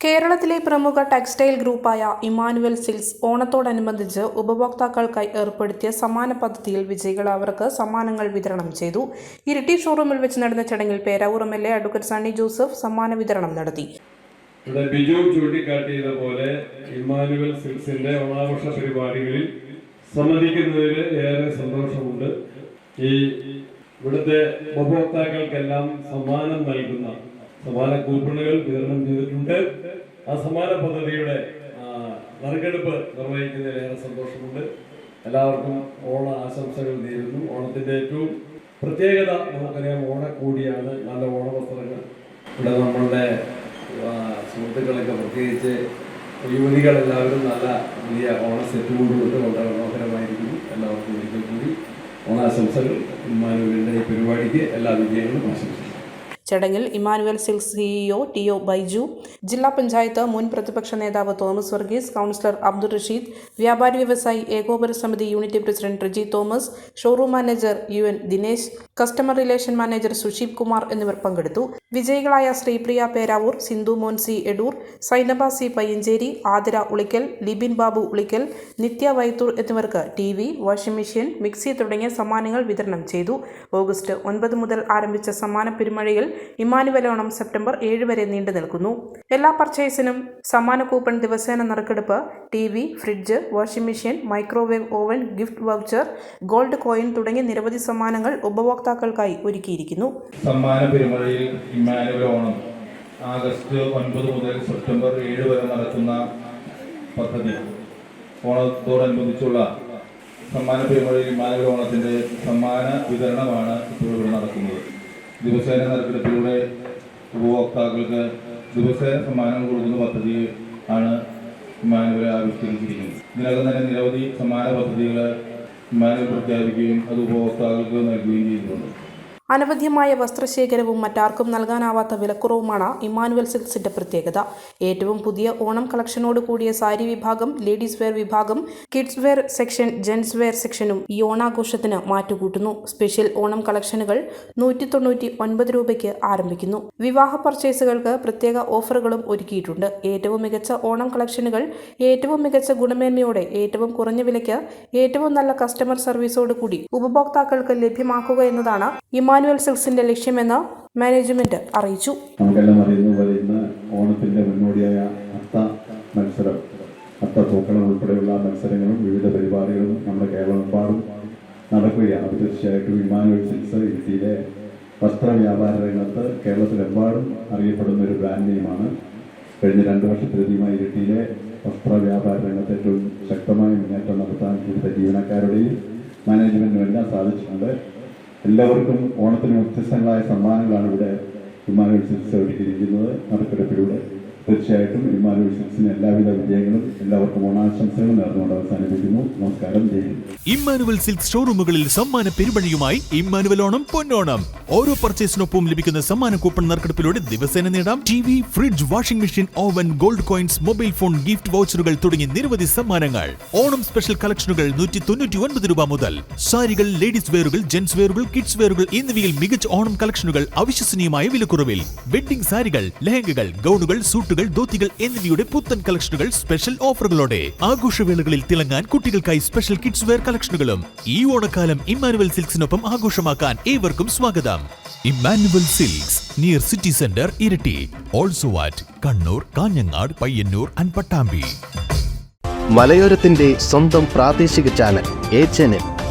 കേരളത്തിലെ പ്രമുഖ textile ഗ്രൂപ്പായ Emmanuel Silks ഓണത്തോടനുബന്ധിച്ച് ഉപഭോക്താക്കൾക്കായി ഏർപ്പെടുത്തിയ സമ്മാന പദ്ധതിയിൽ വിജയികൾ അവർക്ക് സമ്മാനങ്ങൾ വിതരണം ചെയ്തു. ഇരിട്ടി ഷോറൂമിൽ വെച്ച് നടന്ന ചടങ്ങിൽ Peravoor M L A advocate Sunny Joseph സമ്മാന വിതരണം നടത്തി. ഇവിടെ ബിജു ചൂണ്ടിക്കാട്ടിയതുപോലെ ഇമ്മാനുവൽ സിൽസിന്റെ ഓണാഘോഷ പരിപാടികളിൽ സംബന്ധിക്കുന്നതിൽ ഏറെ സന്തോഷമുണ്ട്. ഈ ഇവിടുത്തെ ഉപഭോക്താക്കൾക്കെല്ലാം സമ്മാനം നൽകുന്ന സമ്മാന കൂപ്പണുകൾ വിതരണം ചെയ്തിട്ടുണ്ട്. ആ സമാന പദ്ധതിയുടെ നറുക്കെടുപ്പ് നിർവഹിക്കുന്നതിൽ ഏറെ സന്തോഷമുണ്ട്. എല്ലാവർക്കും ഓണ ആശംസകൾ നേരുന്നു. ഓണത്തിന്റെ ഏറ്റവും പ്രത്യേകത നമുക്കറിയാം ഓണക്കൂടിയാണ് നല്ല ഓണവസ്ത്രങ്ങൾ ഇവിടെ നമ്മളുടെ സുഹൃത്തുക്കളൊക്കെ പ്രത്യേകിച്ച് യുവതികളെല്ലാവരും നല്ല പുതിയ ഓണ സെറ്റ് കൊണ്ടുകൊണ്ട് വളരെ മനോഹരമായിരിക്കുന്നു. എല്ലാവർക്കും ഒരിക്കൽ കൂടി ഓണാശംസകൾ. ഇമ്മാനുവലിന്റെ ഈ പരിപാടിക്ക് എല്ലാ വിജയങ്ങളും ആശംസിക്കുന്നു. ചടങ്ങിൽ Emmanuel Silks CEO T O Baiju ജില്ലാ പഞ്ചായത്ത് മുൻ പ്രതിപക്ഷ നേതാവ് തോമസ് വർഗീസ് കൗൺസിലർ അബ്ദുൾ റഷീദ് വ്യാപാരി വ്യവസായി ഏകോപന സമിതി unit president Riji Thomas showroom manager U N Dinesh customer relation manager Susheep Kumar എന്നിവർ പങ്കെടുത്തു. വിജയികളായ ശ്രീപ്രിയ പേരാവൂർ സിന്ധു മോൻസി എഡൂർ സൈനബ സി പയ്യഞ്ചേരി ആതിര ഉളിക്കൽ ലിബിൻ ബാബു ഉളിക്കൽ നിത്യ വൈത്തൂർ എന്നിവർക്ക് T V washing machine mixie തുടങ്ങിയ സമ്മാനങ്ങൾ വിതരണം ചെയ്തു. ഓഗസ്റ്റ് ഒൻപത് മുതൽ ആരംഭിച്ച സമ്മാന പെരുമഴയിൽ ഇമാനുവൽ ഓണം സെപ്റ്റംബർ ഏഴ് വരെ നീണ്ടു നിൽക്കുന്നു. എല്ലാ പർച്ചേസിനും സമ്മാന കൂപ്പൺ ദിവസേന നറുക്കെടുപ്പ് T V fridge washing machine microwave oven gift voucher gold coin തുടങ്ങിയ നിരവധി സമ്മാനങ്ങൾ ഉപഭോക്താക്കൾക്കായി ഒരുക്കിയിരിക്കുന്നു. സമ്മാന പെരുമഴയിൽ ഇമ്മാനുവൽ ഓണം ആഗസ്റ്റ് ഒൻപത് മുതൽ സെപ്റ്റംബർ ഏഴ് വരെ നടക്കുന്ന പദ്ധതി. ഓണത്തോടനുബന്ധിച്ചുള്ള സമ്മാന പെരുമഴയിൽ ഇമ്മാനുവൽ ഓണത്തിന്റെ സമ്മാന വിതരണമാണ് ഇപ്പോൾ ഇവിടെ നടക്കുന്നത്. ദിവസേന നറുക്കെടുപ്പിലൂടെ ഉപഭോക്താക്കൾക്ക് ദിവസേന സമ്മാനങ്ങൾ കൊടുക്കുന്ന പദ്ധതി ആണ് ഇമ്മാനുവൽ ആവിഷ്കരിച്ചിരിക്കുന്നത്. ഇതിനകം തന്നെ നിരവധി സമ്മാന പദ്ധതികൾ ഇമ്മാനുവൽ പ്രഖ്യാപിക്കുകയും അത് ഉപഭോക്താക്കൾക്ക് നൽകുകയും ചെയ്തിട്ടുണ്ട്. അനവധ്യമായ വസ്ത്രശേഖരവും മറ്റാർക്കും നൽകാനാവാത്ത വിലക്കുറവുമാണ് ഇമ്മാനുവൽ സിൽക്സിന്റെ പ്രത്യേകത. ഏറ്റവും പുതിയ ഓണം കളക്ഷനോട് കൂടിയ സാരി വിഭാഗം ലേഡീസ് വെയർ വിഭാഗം kids wear section gents wear സെക്ഷനും ഈ ഓണാഘോഷത്തിന് മാറ്റുകൂട്ടുന്നു. സ്പെഷ്യൽ ഓണം കളക്ഷനുകൾ നൂറ്റി തൊണ്ണൂറ്റി ഒൻപത് രൂപയ്ക്ക് ആരംഭിക്കുന്നു. വിവാഹ പർച്ചേസുകൾക്ക് പ്രത്യേക ഓഫറുകളും ഒരുക്കിയിട്ടുണ്ട്. ഏറ്റവും മികച്ച ഓണം കളക്ഷനുകൾ ഏറ്റവും മികച്ച ഗുണമേന്മയോടെ ഏറ്റവും കുറഞ്ഞ വിലയ്ക്ക് ഏറ്റവും നല്ല കസ്റ്റമർ സർവീസോടുകൂടി ഉപഭോക്താക്കൾക്ക് ലഭ്യമാക്കുക എന്നതാണ് ഇമാനുവൽ സിൽക്സിന്റെ ലക്ഷ്യമെന്ന് മാനേജ്മെന്റ് അറിയിച്ചു. നമുക്കെല്ലാം അറിയുന്ന പോലെ ഇന്ന് ഓണത്തിന്റെ മുന്നോടിയായ അത്ത മത്സരം അത്ത തൂക്കണം ഉൾപ്പെടെയുള്ള മത്സരങ്ങളും വിവിധ പരിപാടികളും നമ്മുടെ കേരളമെമ്പാടും നടക്കുകയാണ്. അത് തീർച്ചയായിട്ടും ഇമാനുവൽ സിൽക്സ് ഇന്ത്യയിലെ വസ്ത്ര വ്യാപാര രംഗത്ത് കേരളത്തിലെമ്പാടും അറിയപ്പെടുന്ന ഒരു ബ്രാൻഡ് നെയിമാണ്. കഴിഞ്ഞ രണ്ട് വർഷത്തിലധികമായി ഇടുക്കിയിലെ വസ്ത്ര വ്യാപാര രംഗത്ത് ഏറ്റവും ശക്തമായ മുന്നേറ്റം നടത്താൻ ഇവിടുത്തെ ജീവനക്കാരുടെയും മാനേജ്മെന്റിനും എല്ലാം സാധിച്ചിട്ടുണ്ട്. എല്ലാവർക്കും ഓണത്തിന് വ്യത്യസ്തങ്ങളായ സമ്മാനങ്ങളാണ് ഇവിടെ സിൽക്സ് ഒരുക്കിയിരിക്കുന്നത് നറുക്കെടുപ്പിലൂടെ തീർച്ചയായിട്ടും ഇമ്മാനുവേഷൻസിന് എല്ലാവിധ വിജയങ്ങളും എല്ലാവർക്കും ഓണാശംസകളും നേർന്നുകൊണ്ട് അവസാനിപ്പിക്കുന്നു. നമസ്കാരം. ജയ് ഇമ്മാനുവൽ സിൽക്ക് ഷോറൂമുകളിൽ സമ്മാന പെരുമഴയുമായി ഇമ്മാനുവൽ ഓണം പൊന്നോണം. ഓരോ പർച്ചേസിനൊപ്പം ലഭിക്കുന്ന സമ്മാന കൂപ്പൺ നറുക്കെടുപ്പിലൂടെ ദിവസേന നേടാം. T V fridge washing machine oven gold coins mobile phone gift വൗച്ചറുകൾ തുടങ്ങി നിരവധി സമ്മാനങ്ങൾ. ഓണം സ്പെഷ്യൽ കളക്ഷനുകൾ നൂറ്റി തൊണ്ണൂറ്റി ഒൻപത് രൂപ മുതൽ. സാരികൾ ലേഡീസ് വെയറുകൾ ജെന്റ്സ് വെയറുകൾ കിഡ്സ് വെയറുകൾ എന്നിവയിൽ മികച്ച ഓണം കളക്ഷനുകൾ അവിശ്വസനീയമായ വിലക്കുറവിൽ. വെഡ്ഡിംഗ് സാരികൾ ലെഹങ്കകൾ ഗൗണുകൾ സൂട്ടുകൾ ധോത്തികൾ എന്നിവയുടെ പുത്തൻ കളക്ഷനുകൾ സ്പെഷ്യൽ ഓഫറുകളോടെ ആഘോഷവേളകളിൽ തിളങ്ങാൻ കുട്ടികൾക്കായി സ്പെഷ്യൽ കിഡ്സ് വെയർ കളക്ഷനുകളും ഈ ഓണക്കാലം ഇമ്മാനുവൽ സിൽക്സിനൊപ്പം ആഘോഷമാക്കാൻ ഏവർക്കും സ്വാഗതം. Emmanuel silks near city centre ഇരട്ടി. Also at Kannur Kanhangad Payyanur and Pattambi. മലയോരത്തിന്റെ സ്വന്തം പ്രാദേശിക ചാനൽ ചാനൽ